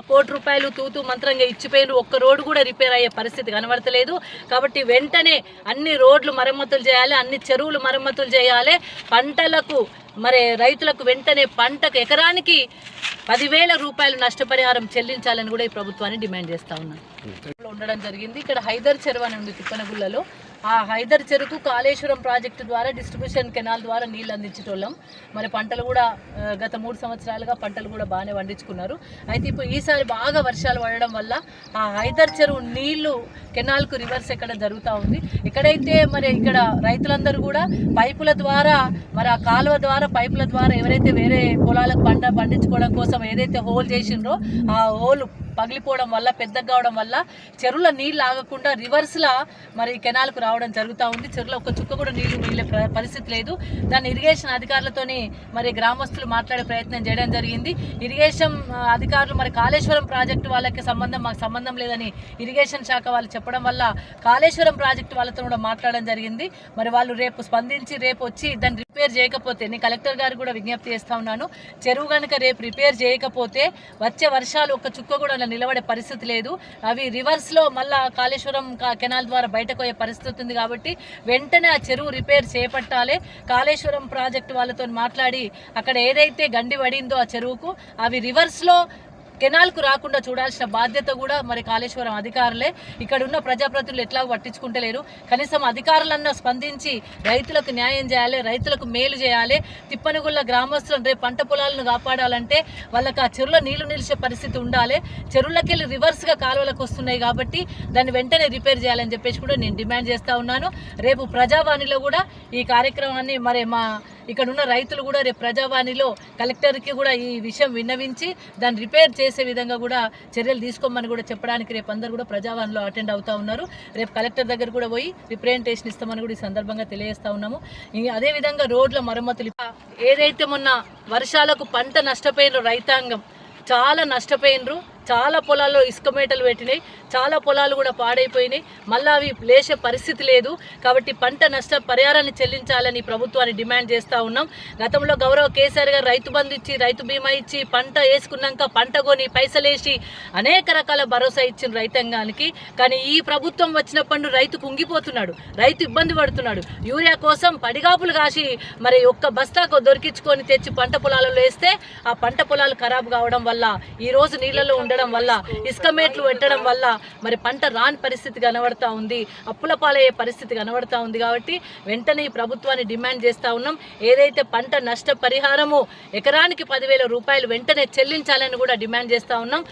కోటి రూపాయలు తూతూ మంత్రంగా ఇచ్చిపోయిన ఒక్క రోడ్డు కూడా రిపేర్ అయ్యే పరిస్థితి కనబడతలేదు. కాబట్టి వెంటనే అన్ని రోడ్లు మరమ్మతులు చేయాలి అన్ని చెరువులు మరమ్మతులు చేయాలి. పంటలకు మరి రైతులకు వెంటనే పంటకు ఎకరానికి పదివేల రూపాయలు నష్టపరిహారం చెల్లించాలని కూడా ఈ ప్రభుత్వాన్ని డిమాండ్ చేస్తా ఉన్నాను ఉండడం జరిగింది. ఇక్కడ హైదర్ చెరువు అని ఉంది తిప్పనగుళ్ళలో. ఆ హైదర్ చెరుకు కాళేశ్వరం ప్రాజెక్టు ద్వారా డిస్ట్రిబ్యూషన్ కెనాల్ ద్వారా నీళ్ళు అందించేటోళ్ళం. మరి పంటలు కూడా గత మూడు సంవత్సరాలుగా పంటలు కూడా బాగానే పండించుకున్నారు. అయితే ఇప్పుడు ఈసారి బాగా వర్షాలు పడడం వల్ల ఆ హైదర్ చెరువు నీళ్ళు కెనాల్కు రివర్స్ ఎక్కడ జరుగుతూ ఉంది? ఎక్కడైతే మరి ఇక్కడ రైతులందరూ కూడా పైపుల ద్వారా మరి ఆ కాలువ ద్వారా పైపుల ద్వారా ఎవరైతే వేరే పొలాలకు పంట పండించుకోవడం కోసం ఏదైతే హోల్ చేసిండ్రో ఆ హోల్ పగిలిపోవడం వల్ల పెద్దగా కావడం వల్ల చెరువుల నీళ్ళు ఆగకుండా రివర్స్లా మరి కెనాల్కు రావడం జరుగుతూ ఉంది. చెరువులో ఒక చుక్క కూడా నీళ్ళు మిగిలే పరిస్థితి లేదు. దాన్ని ఇరిగేషన్ అధికారులతోని మరి గ్రామస్తులు మాట్లాడే ప్రయత్నం చేయడం జరిగింది. ఇరిగేషన్ అధికారులు మరి కాళేశ్వరం ప్రాజెక్టు వాళ్ళకి సంబంధం మాకు సంబంధం లేదని ఇరిగేషన్ శాఖ వాళ్ళు చెప్పడం వల్ల కాళేశ్వరం ప్రాజెక్టు వాళ్ళతో కూడా మాట్లాడడం జరిగింది. మరి వాళ్ళు రేపు స్పందించి రేపు వచ్చి దాన్ని రిపేర్ చేయకపోతే నేను కలెక్టర్ గారు కూడా విజ్ఞప్తి చేస్తా ఉన్నాను. చెరువు కనుక రేపు రిపేర్ చేయకపోతే వచ్చే వర్షాలు ఒక చుక్క కూడా అలా నిలబడే పరిస్థితి లేదు. అవి రివర్స్లో మళ్ళా కాళేశ్వరం కా- కెనాల్ ద్వారా బయటకు పోయే పరిస్థితి ఉంది కాబట్టి వెంటనే ఆ చెరువు రిపేర్ చేపట్టాలి. కాళేశ్వరం ప్రాజెక్టు వాళ్ళతో మాట్లాడి అక్కడ ఏదైతే గండి పడిందో ఆ చెరువుకు అవి రివర్స్లో కెనాల్కు రాకుండా చూడాల్సిన బాధ్యత కూడా మరి కాళేశ్వరం అధికారులే. ఇక్కడ ఉన్న ప్రజాప్రతినిధులు ఎట్లా పట్టించుకుంటలేరు. కనీసం అధికారులన్నా స్పందించి రైతులకు న్యాయం చేయాలి రైతులకు మేలు చేయాలి. తిప్పనగుళ్ళ గ్రామస్తులను రేపు పంట పొలాలను కాపాడాలంటే వాళ్ళకి ఆ చెరువులో నీళ్ళు నిలిచే పరిస్థితి ఉండాలి. చెరువులకెళ్ళి రివర్స్గా కాలువలకు వస్తున్నాయి కాబట్టి దాన్ని వెంటనే రిపేర్ చేయాలని చెప్పేసి కూడా నేను డిమాండ్ చేస్తూ ఉన్నాను. రేపు ప్రజావాణిలో కూడా ఈ కార్యక్రమాన్ని మరి మా ఇక్కడ ఉన్న రైతులు కూడా రేపు ప్రజావాణిలో కలెక్టర్కి కూడా ఈ విషయం విన్నవించి దాన్ని రిపేర్ చేసే విధంగా కూడా చర్యలు తీసుకోమని కూడా చెప్పడానికి రేపు అందరు కూడా ప్రజావాణిలో అటెండ్ అవుతా ఉన్నారు. రేపు కలెక్టర్ దగ్గర కూడా పోయి రిప్రజెంటేషన్ ఇస్తామని కూడా ఈ సందర్భంగా తెలియజేస్తూ ఉన్నాము. అదేవిధంగా రోడ్ల మరమ్మతులు ఏదైతే మొన్న వర్షాలకు పంట నష్టపోయిన రైతాంగం చాలా నష్టపోయినరు చాలా పొలాల్లో ఇసుక మేటలు పెట్టినాయి. చాలా పొలాలు కూడా పాడైపోయినాయి. మళ్ళీ అవి లేచే పరిస్థితి లేదు. కాబట్టి పంట నష్ట పరిహారాన్ని చెల్లించాలని ప్రభుత్వాన్ని డిమాండ్ చేస్తూ ఉన్నాం. గతంలో గౌరవ కేసీఆర్ గారు రైతు బంధు ఇచ్చి రైతు బీమా ఇచ్చి పంట వేసుకున్నాక పంట కొని పైసలేసి అనేక రకాల భరోసా ఇచ్చిన రైతాంగానికి. కానీ ఈ ప్రభుత్వం వచ్చినప్పుడు రైతు కుంగిపోతున్నాడు. రైతు ఇబ్బంది పడుతున్నాడు. యూరియా కోసం పడిగాపులు కాసి మరి ఒక్క బస్తాకు దొరికించుకొని తెచ్చి పంట పొలాలలో వేస్తే ఆ పంట పొలాలు ఖరాబు కావడం వల్ల ఈరోజు నీళ్ళలో ఉండడం వల్ల ఇసుక మేట్లు పెట్టడం వల్ల మరి పంట రాని పరిస్థితి కనబడతా ఉంది అప్పుల పాలయ్యే పరిస్థితి కనబడతా ఉంది కాబట్టి వెంటనే ఈ ప్రభుత్వాన్ని డిమాండ్ చేస్తా ఉన్నాం. ఏదైతే పంట నష్టపరిహారము ఎకరానికి పదివేల రూపాయలు వెంటనే చెల్లించాలని కూడా డిమాండ్ చేస్తా ఉన్నాం.